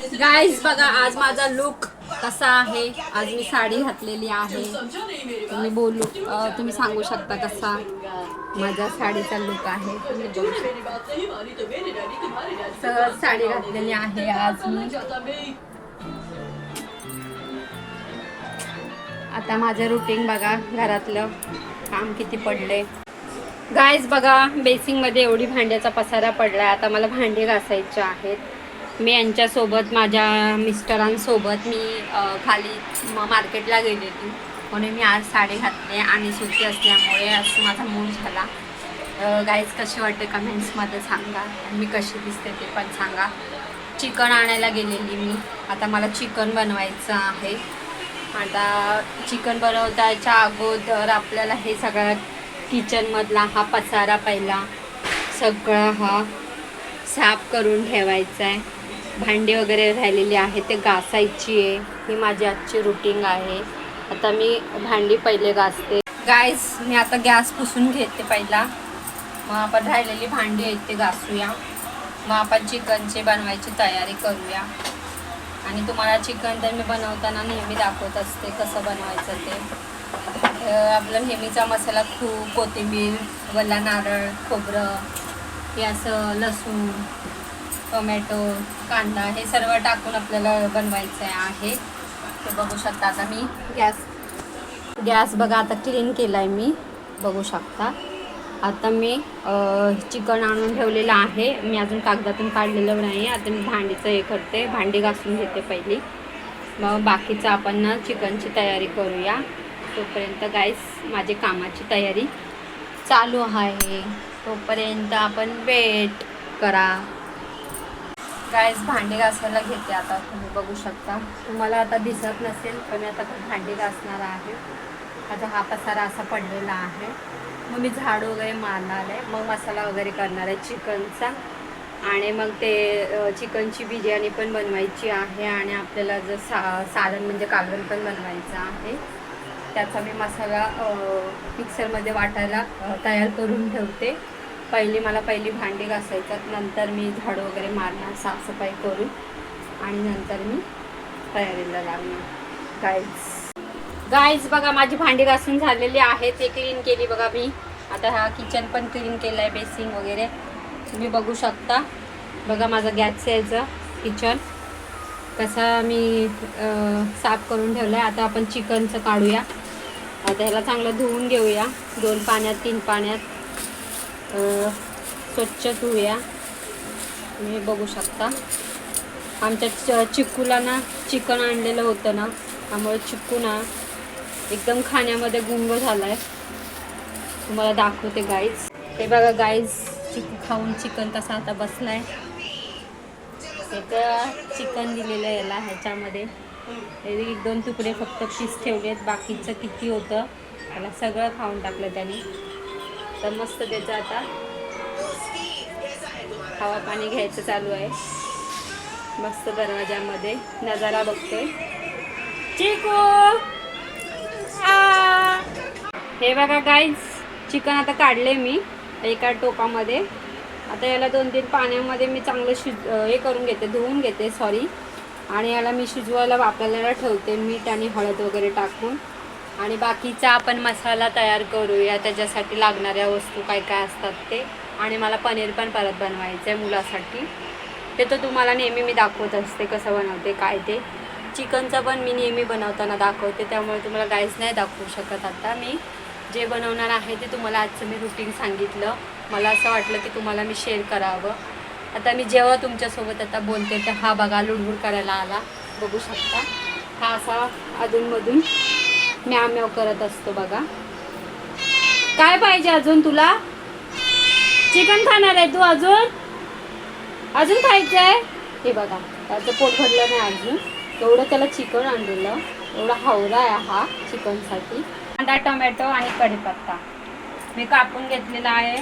Guys बघा आज माझा लुक कसा आहे? आज मी साडी घातलेली आहे. तुम्ही बोलू तुम्ही सांगू शकता कसा माझा साडीचा लुक आहे. सहज साडी घातलेली आहे आज मी. आता माझं रुटीन बघा घरातलं काम किती पडले. गायज बघा बेसिंगमध्ये एवढी भांड्याचा पसारा पडला आता मला भांडे घासायचे आहेत. मी यांच्यासोबत माझ्या मिस्टरांसोबत मी खाली म मार्केटला गेलेली म्हणून मी आज साडी घातली आणि सुट्टी असल्यामुळे आज माझा मूड झाला. गाईज कशी वाटते कमेंट्समध्ये सांगा. मी कशी दिसते ते पण सांगा. चिकन आणायला गेलेली मी. आता मला चिकन बनवायचं आहे. आता चिकन बनवताच्या अगोदर आपल्याला हे सगळं किचनमधला हा पसारा पहिला सगळा हा साफ करून ठेवायचा आहे भांडी वगैरे राहिलेली आहे ते घासायची आहे. ही माझी आजची रुटीन आहे. आता मी भांडी पहिले घासते. गायस मी आता गॅस पुसून घेते पहिला. मग आपण राहिलेली भांडी आहेत ते घासूया. मग आपण चिकनची बनवायची तयारी करूया. आणि तुम्हाला चिकन तर मी बनवताना नेहमी दाखवत असते कसं बनवायचं ते. आपला नेहमीचा मसाला खूप कोथिंबीर वल्ला नारळ खोबरं हे असं लसूण टोमॅटो कांदा हे सर्व टाकून आपल्याला बनवायचं आहे. ते बघू शकता आता मी. गॅस. गॅस बघा आता क्लीन केला आहे मी. बघू शकता. आता मी चिकन आणून ठेवलेलं आहे. मी अजून कागदातून काढलेलं नाही आता मी भांडीचं हे करते. भांडी घासून घेते पहिली. मग बाकीचं आपण ना चिकनची तयारी करूया. तोपर्यंत गाईस माझी कामाची तयारी चालू आहे. तोपर्यंत आपण वेट करा. गायस भांडी घासायला घेते आता तुम्ही बघू शकता. तुम्हाला आता दिसत नसेल पण मी आता भांडी घासणार आहे. आता हा पसारा असा पडलेला आहे. मग मी झाड वगैरे मारणार आहे. मग मसाला वगैरे करणार आहे चिकनचा. आणि मग ते चिकनची बिर्याणी पण बनवायची आहे आणि आपल्याला जर सा सारण म्हणजे कालवण पण बनवायचं आहे. त्याचा मी मसाला मिक्सरमध्ये वाटायला तयार करून ठेवते. पहिली मला पहिली भांडी घासायचं नंतर मी झाडं वगैरे मारणार साफसफाई करून आणि नंतर मी तयारीला लागणार. गाईज गाईज बघा माझी भांडी घासून झालेली आहे ते क्लीन केली बघा मी. आता हा किचन पण क्लीन केलं आहे बेसिंग वगैरे. तुम्ही बघू शकता. बघा माझं गॅस यायचं किचन कसं मी साफ करून ठेवलं आहे आता आपण चिकनचं काढूया. आता ह्याला चांगलं धुवून घेऊया. दोन पाण्यात तीन पाण्यात. स्वच्छ धुया. तुम्ही बघू शकता. आमच्या च चिक्कूला ना चिकन आणलेलं होतं ना त्यामुळे चिक्कू ना एकदम खाण्यामध्ये गुंग झाला आहे तुम्हाला दाखवते गाईज हे बघा गाईज चिकू खाऊन चिकन तसा आता बसला आहे इथं चिकन दिलेलं आहे याला ह्याच्यामध्ये. एक दोन तुकडे फक्त पीस ठेवले आहेत बाकीचं किती होतं त्याला सगळं खाऊन टाकलं त्याने. तर मस्त त्याचं आता हवा पाणी घ्यायचं चालू आहे. मस्त दरवाजामध्ये नजारा बघतोय. चिकू! हे बघा गाईज चिकन आता काढले मी एका टोपामध्ये. आता याला दोन तीन पाण्यामध्ये मी चांगलं शिज हे करून घेते धुवून घेते सॉरी आणि याला मी शिजवायला वापरायला ठेवते मीठ आणि हळद वगैरे टाकून. आणि बाकीचा आपण मसाला तयार करूया त्याच्यासाठी लागणाऱ्या वस्तू काय काय असतात ते. आणि मला पनीर पण परत बनवायचं आहे मुलासाठी. ते तर तुम्हाला नेहमी मी दाखवत असते कसं बनवते काय ते. चिकनचं पण मी नेहमी बनवताना दाखवते त्यामुळे तुम्हाला गाईज नाही दाखवू शकत आता मी. जे बनवणार आहे ते तुम्हाला आजचं मी रुटीन सांगितलं. मला असं वाटलं की तुम्हाला मी शेअर करावं. आता मी जेव्हा तुमच्यासोबत आता बोलते तर हा बघा लुडबुड करायला आला. बघू शकता. हा असा अधूनमधून म्याव म्याव करत असतो बघा. काय पाहिजे अजून तुला? चिकन खाणार आहे तू अजून? अजून खायचं आहे हे बघा त्याचं पोट भरलं नाही अजून. एवढं त्याला चिकन आणलेलं. एवढा हावरा आहे हा चिकनसाठी. कांदा टोमॅटो आणि कढीपत्ता. मी कापून घेतलेला आहे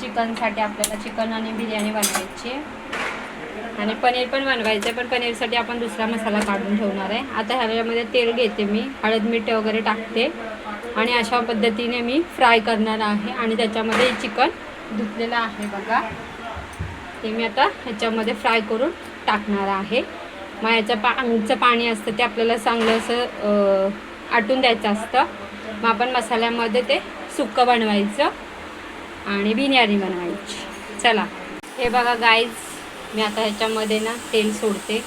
चिकनसाठी आपल्याला चिकन आणि बिर्याणी बनवायची आहे. आणि पनीर पण बनवायचं आहे पण पनीरसाठी आपण दुसरा मसाला काढून ठेवणार आहे. आता ह्याच्यामध्ये तेल घेते मी हळद मीठ वगैरे टाकते. आणि अशा पद्धतीने मी फ्राय करणार आहे. आणि त्याच्यामध्ये चिकन धुतलेलं आहे बघा. ते मी आता ह्याच्यामध्ये फ्राय करून टाकणार आहे. मग याचं पाणीचं पाणी असतं ते आपल्याला चांगलं असं आटून द्यायचं असतं. मग आपण मसाल्यामध्ये ते सुक्कं बनवायचं आणि बिर्याणी बनवायची. चला. हे बघा गाईज मी आता ह्याच्यामध्ये ना तेल सोडते.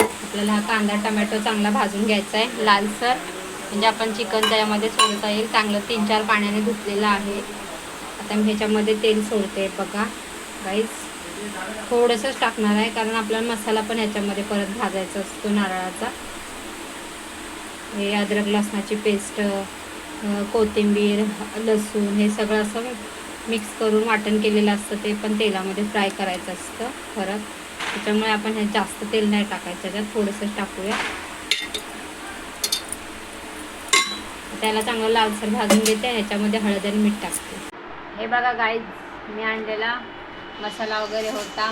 आपल्याला हा कांदा टमॅटो चांगला भाजून घ्यायचा आहे. लालसर. म्हणजे आपण चिकन त्यामध्ये सोडता येईल. चांगलं तीन चार पाण्याने धुतलेलं आहे. आता मी ह्याच्यामध्ये तेल सोडते बघा. काहीच थोडंसंच टाकणार आहे. कारण आपल्याला मसाला पण ह्याच्यामध्ये परत भाजायचा असतो नारळाचा. हे अद्रक लसणाची पेस्ट कोथिंबीर लसूण हे सगळं असं मिक्स करून वाटण केलेलं असतं ते पण तेलामध्ये फ्राय करायचं असतं परत. त्याच्यामुळे आपण हे जास्त तेल नाही टाकायचं त्याच्यात थोडंसं टाकूया. त्याला चांगलं लालसर भाजून घेते ह्याच्यामध्ये हळद आणि मीठ टाकते. हे बघा गाईज मी आणलेला मसाला वगैरे होता.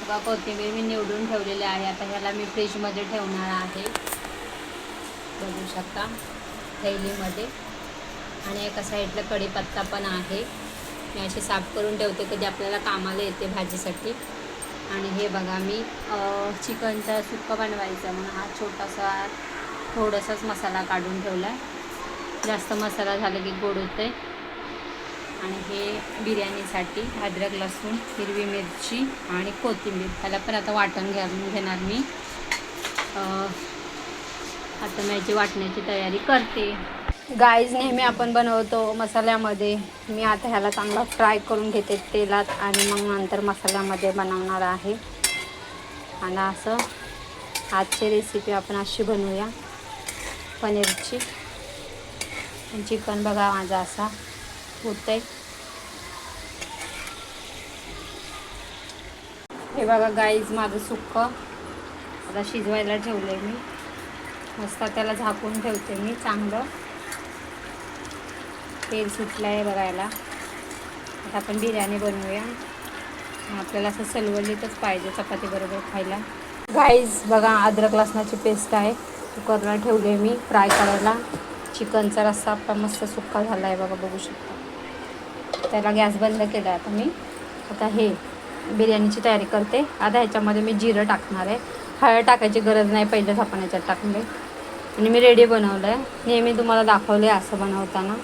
बघा कोथिंबीर मी निवडून ठेवलेले आहे. आता ह्याला मी फ्रीजमध्ये ठेवणार आहे. बघू शकता थैलीमध्ये. आणि एका साईडला कढीपत्ता पण आहे. मी असे साफ करून ठेवते कधी आपल्याला कामाला येते भाजीसाठी. आणि हे बघा मी चिकनचा सुक्का बनवायचा म्हणून हा छोटासा थोडासाच मसाला काढून ठेवला आहे. जास्त मसाला झाला की गोड होते आणि हे बिर्याणीसाठी अद्रक लसूण हिरवी मिरची आणि कोथिंबीर. त्याला पण आता वाटण घालून घेणार मी. आता मी याची वाटण्याची तयारी करते. गाईज नेहमी आपण बनवतो मसाल्यामध्ये. मी आता ह्याला चांगला फ्राय करून घेते तेलात आणि मग नंतर मसाल्यामध्ये बनवणार आहे. आणि असं आजची रेसिपी आपण अशी बनवूया. पनीरची. चिकन बघा माझा असा होत आहे हे बघा गाईज माझं सुक्क. आता शिजवायला ठेवलं आहे मी. मस्त त्याला झाकून ठेवते मी चांगलं. तेल सुटलं आहे बघायला. आता आपण बिर्याणी बनवूया. आपल्याला असं सलवलीतच पाहिजे चपाती बरोबर खायला. गाईज बघा अद्रक लसणाची पेस्ट आहे. कुकरला ठेवली आहे मी. फ्राय करायला. चिकनचा रस्सा आपला मस्त सुक्का झाला आहे बघा बघू शकता. त्याला गॅस बंद केला आता मी. आता हे बिर्याणीची तयारी करते. आता ह्याच्यामध्ये मी जिरं टाकणार आहे. हळद टाकायची गरज नाही पहिलेच आपण ह्याच्यात टाकले आणि मी रेडी बनवलं आहे नेहमी तुम्हाला दाखवलं आहे असं बनवताना.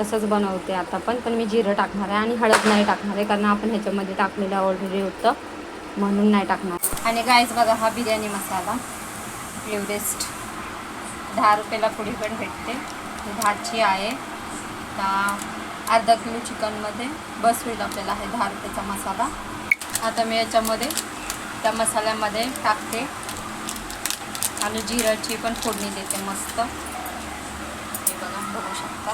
तसंच बनवते आता पण पण मी जिरं टाकणार आहे आणि हळद नाही टाकणार आहे कारण आपण ह्याच्यामध्ये टाकलेलं ऑलरेडी होतं म्हणून नाही टाकणार. आणि गायच बघा हा बिर्याणी मसाला एव्हरेस्ट. दहा रुपयाला पुढे पण भेटते. ही दहाची आहे. आता अर्धा किलो चिकनमध्ये बस होईल आपल्याला आहे दहा रुपयाचा मसाला. आता मी याच्यामध्ये त्या मसाल्यामध्ये टाकते. आणि जिराची पण फोडणी देते मस्त. हे बघा बघू शकता.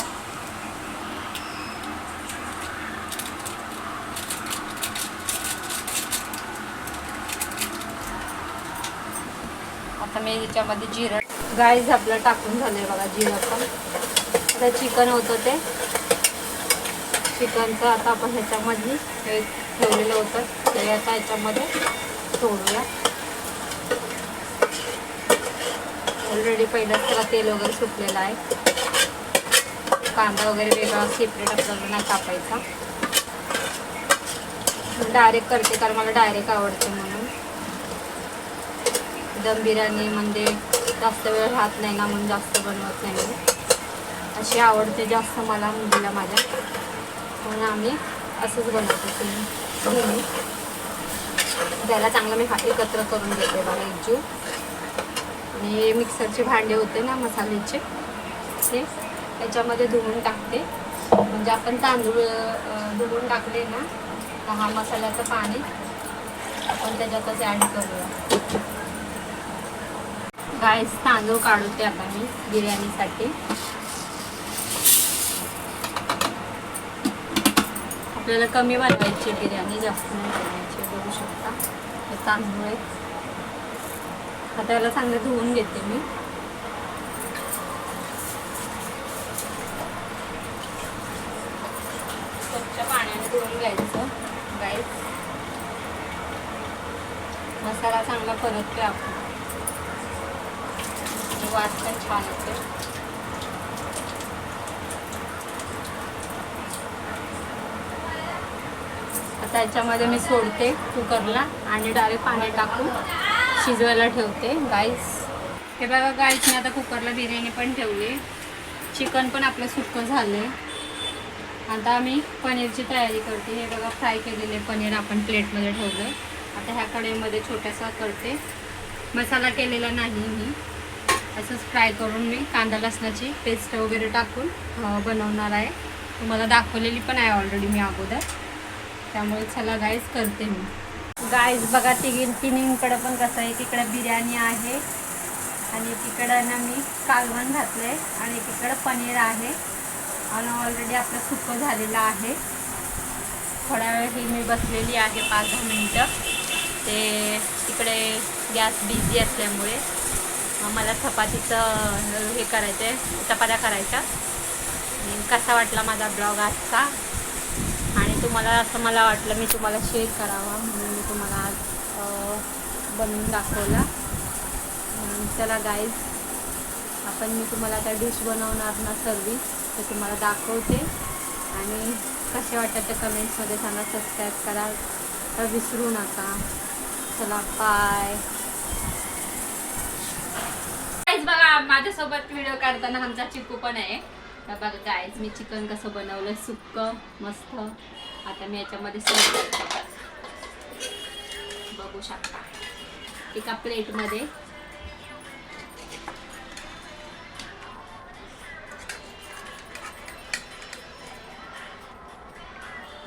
ह्याच्यामध्ये मी जिरं. गाईज आपलं टाकून झालं आहे बघा जिरं पण. आता चिकन होतं ते. चिकनचं आता आपण ह्याच्यामध्ये हे ठेवलेलं होतं. ते आता ह्याच्यामध्ये सोडूया. ऑलरेडी पहिलं त्याला तेल वगैरे सुटलेलं आहे. कांदा वगैरे वेगळा सेपरेट आपल्याला नाही कापायचा. डायरेक्ट करते कारण मला डायरेक्ट आवडते म्हणून. दम बिर्याणी म्हणजे जास्त वेळ राहत नाही ना म्हणून जास्त बनवत नाही. मी अशी आवडते जास्त मला मुलीला माझ्या. म्हणून आम्ही असंच बनवतो तुम्ही त्याला चांगलं मी एकत्र करून देते बघा एकजू आणि मिक्सरचे भांडे होते ना मसाल्याचे. ते त्याच्यामध्ये धुवून टाकते. म्हणजे आपण तांदूळ धुवून टाकले ना हा मसाल्याचं पाणी आपण त्याच्यातच ॲड करूया. गाईस तांदूळ काढूते आता मी बिर्याणीसाठी. आपल्याला कमी बनवायची बिर्याणी जास्त नाही बनवायची बघू शकता. हे तांदूळ आहेत. आता याला चांगलं धुवून घेते मी. स्वच्छ पाण्याने धुवून घ्यायचं गाईस मसाला चांगला परतते आपण. वास पण छान येते आता याच्यामध्ये मी सोडते कुकरला आणि डायरेक्ट पाणी टाकून शिजवायला ठेवते गाईस हे बघा गाईस मी आता कुकरला बिर्याणी पण ठेवली. चिकन पण आपलं सुक्कं झालं आता मी पनीरची तयारी करते. हे बघा फ्राय केलेले पनीर आपण प्लेटमध्ये ठेवलं आता ह्या कढईमध्ये छोटासा करते. मसाला केलेला नाही मी. असंच फ्राय करून मी कांदा लसणाची पेस्ट वगैरे टाकून बनवणार आहे. तुम्हाला दाखवलेली पण आहे ऑलरेडी मी अगोदर. त्यामुळे चला गाईज करते मी. गाईज बघा तिघी तिन्हीकडं पण कसं आहे तिकडं बिर्याणी आहे. आणि तिकडं ना मी कालवण घातलं आहे आणि तिकडं पनीर आहे. आणि ऑलरेडी आपलं सुकं झालेलं आहे. थोडा वेळ ही मी बसलेली आहे पाच दहा मिनटं. ते तिकडे गॅस बिझी असल्यामुळे मला चपातीचं हे करायचं आहे चपात्या करायच्या. आणि कसा वाटला माझा ब्लॉग आजचा? आणि तुम्हाला असं मला वाटलं मी तुम्हाला शेअर करावा म्हणून मी तुम्हाला आज बनवून दाखवला. चला गाईज आपण मी तुम्हाला आता डिश बनवणार ना सर्विस ते तुम्हाला दाखवते. आणि कसे वाटतात ते कमेंट्समध्ये सांगा सबस्क्राईब करा. तर विसरू नका. चला बाय बघा माझ्यासोबत व्हिडिओ काढताना आमचा चिकू पण आहे. तर बघा गायच मी चिकन कसं बनवलं सुक्क मस्त. आता मी याच्यामध्ये बघू शकता. एका प्लेटमध्ये.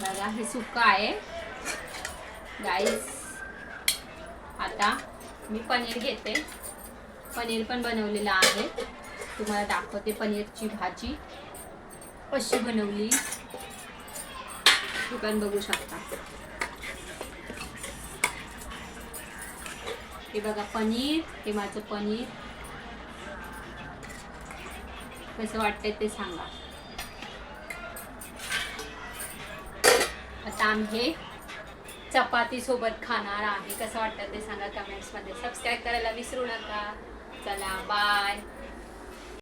बघा हे सुक्क आहे. गाईस आता मी पनीर घेते. पनीर पण बनवलेलं आहे. तुम्हाला दाखवते पनीरची भाजी. कशी बनवली? पण बघू शकता. हे बघा पनीर हे माझं पनीर. कसं वाटतंय ते सांगा. आता आम्ही हे चपाती सोबत खाणार आहे. कसं वाटतं ते सांगा कमेंट्समध्ये. सबस्क्राईब करायला विसरू नका. चला बाय